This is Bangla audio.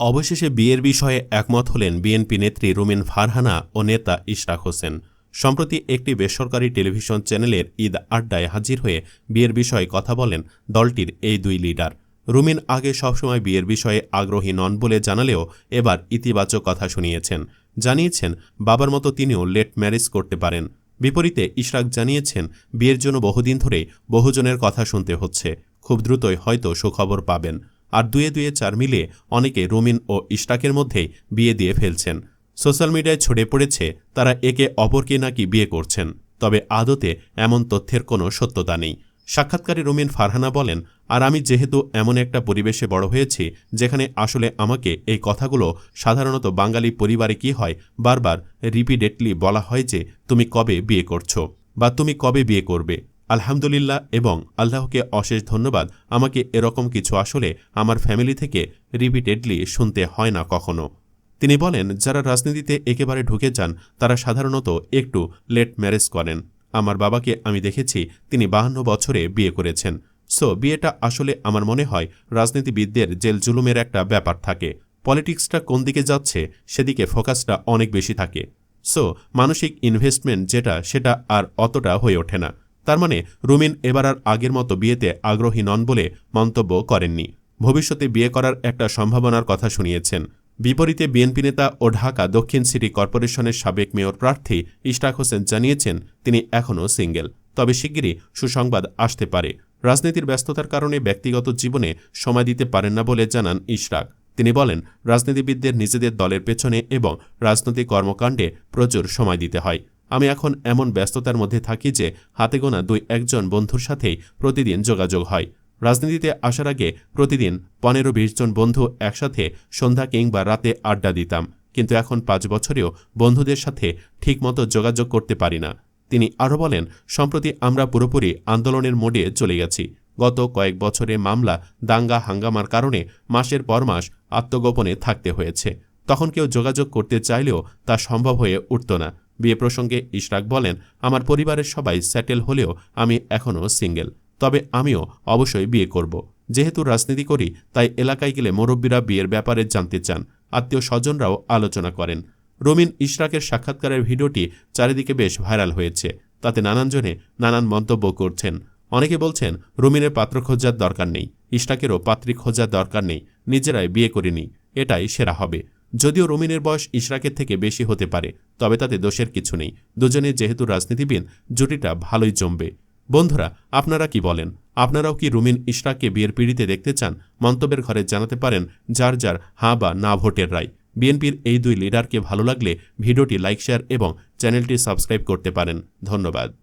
অবশেষে বিয়ের বিষয়ে একমত হলেন বিএনপি নেত্রী রুমিন ফারহানা ও নেতা ইশরাক হোসেন। সম্প্রতি একটি বেসরকারি টেলিভিশন চ্যানেলের ঈদ আড্ডায় হাজির হয়ে বিয়ের বিষয়ে কথা বলেন দলটির এই দুই লিডার। রুমিন আগে সবসময় বিয়ের বিষয়ে আগ্রহী নন বলে জানালেও এবার ইতিবাচক কথা শুনিয়েছেন। জানিয়েছেন, বাবার মতো তিনিও লেট ম্যারেজ করতে পারেন। বিপরীতে ইশরাক জানিয়েছেন, বিয়ের জন্য বহুদিন ধরে বহুজনের কথা শুনতে হচ্ছে। খুব দ্রুতই হয়তো সুখবর পাবেন। আর দুয়ে দুয়ে চার মিলিয়ে অনেকে রুমিন ও ইশরাকের মধ্যেই বিয়ে দিয়ে ফেলছেন। সোশ্যাল মিডিয়ায় ছড়ে পড়েছে তারা একে অপরকে নাকি বিয়ে করছেন, তবে আদতে এমন তথ্যের কোনো সত্যতা নেই। সাক্ষাৎকারে রুমিন ফারহানা বলেন, আর আমি যেহেতু এমন একটা পরিবেশে বড় হয়েছি, যেখানে আসলে আমাকে এই কথাগুলো সাধারণত বাঙালি পরিবারে কি হয়, বারবার রিপিডেটলি বলা হয় যে, তুমি কবে বিয়ে করছ বা তুমি কবে বিয়ে করবে? আলহামদুলিল্লাহ এবং আল্লাহকে অশেষ ধন্যবাদ। আমাকে এরকম কিছু আসলে আমার ফ্যামিলি থেকে রিপিটেডলি শুনতে হয় না কখনো। তিনি বলেন, যারা রাজনীতিতে একেবারে ঢুকে যান, তারা সাধারণত একটু লেট ম্যারেজ করেন। আমার বাবাকে আমি দেখেছি, তিনি বাহান্ন বছরে বিয়ে করেছেন। সো, বিয়েটা আসলে আমার মনে হয় রাজনীতিবিদদের জেল জুলুমের একটা ব্যাপার থাকে। পলিটিক্সটা কোন দিকে যাচ্ছে, সেদিকে ফোকাসটা অনেক বেশি থাকে। সো, মানসিক ইনভেস্টমেন্ট যেটা, সেটা আর অতটা হয়ে ওঠে না। তার মানে রুমিন এবার আর আগের মতো বিয়েতে আগ্রহী নন বলে মন্তব্য করেননি। ভবিষ্যতে বিয়ে করার একটা সম্ভাবনার কথা শুনিয়েছেন। বিপরীতে বিএনপি নেতা ও ঢাকা দক্ষিণ সিটি কর্পোরেশনের সাবেক মেয়র প্রার্থী ইশরাক হোসেন জানিয়েছেন, তিনি এখনও সিঙ্গেল। তবে শিগগিরই সুসংবাদ আসতে পারে। রাজনীতির ব্যস্ততার কারণে ব্যক্তিগত জীবনে সময় দিতে পারেন না বলে জানান ইশরাক। তিনি বলেন, রাজনীতিবিদদের নিজেদের দলের পেছনে এবং রাজনৈতিক কর্মকাণ্ডে প্রচুর সময় দিতে হয়। আমি এখন এমন ব্যস্ততার মধ্যে থাকি যে হাতে গোনা দুই একজন বন্ধুর সাথেই প্রতিদিন যোগাযোগ হয়। রাজনীতিতে আসার আগে প্রতিদিন পনেরো বিশ জন বন্ধু একসাথে সন্ধ্যা কিংবা রাতে আড্ডা দিতাম। কিন্তু এখন পাঁচ বছরেও বন্ধুদের সাথে ঠিকমতো যোগাযোগ করতে পারি না। তিনি আরও বলেন, সম্প্রতি আমরা পুরোপুরি আন্দোলনের মোডে চলে গেছি। গত কয়েক বছরে মামলা দাঙ্গা হাঙ্গামার কারণে মাসের পর মাস আত্মগোপনে থাকতে হয়েছে। তখন কেউ যোগাযোগ করতে চাইলেও তা সম্ভব হয়ে উঠত না। বিয়ে প্রসঙ্গে ইশরাক বলেন, আমার পরিবারের সবাই সেটেল হলেও আমি এখনও সিঙ্গেল। তবে আমিও অবশ্যই বিয়ে করব। যেহেতু রাজনীতি করি, তাই এলাকায় গেলে মুরব্বীরা বিয়ের ব্যাপারে জানতে চান। আত্মীয় স্বজনরাও আলোচনা করেন। রমিন ইশরাকের সাক্ষাৎকারের ভিডিওটি চারিদিকে বেশ ভাইরাল হয়েছে। তাতে নানানজনে নানান মন্তব্য করছেন। অনেকে বলছেন রুমিনের পাত্র খোঁজার দরকার নেই। ইশরাকেরও পাত্রী খোঁজার দরকার নেই। নিজেরাই বিয়ে করিনি। এটাই সেরা হবে। যদিও রুমিনের বয়স ইশরাকের থেকে বেশি হতে পারে, তবে তাতে দোষের কিছু নেই। দুজনে যেহেতু রাজনীতিবিদ, জুটিটা ভালোই জমবে। বন্ধুরা, আপনারা কি বলেন? আপনারাও কি রুমিন ইশরাককে বিয়ের পিড়িতে দেখতে চান? মন্তব্যের ঘরে জানাতে পারেন যার যার হাঁ বা না ভোটের রায়। বিএনপির এই দুই লিডারকে ভালো লাগলে ভিডিওটি লাইক, শেয়ার এবং চ্যানেলটি সাবস্ক্রাইব করতে পারেন। ধন্যবাদ।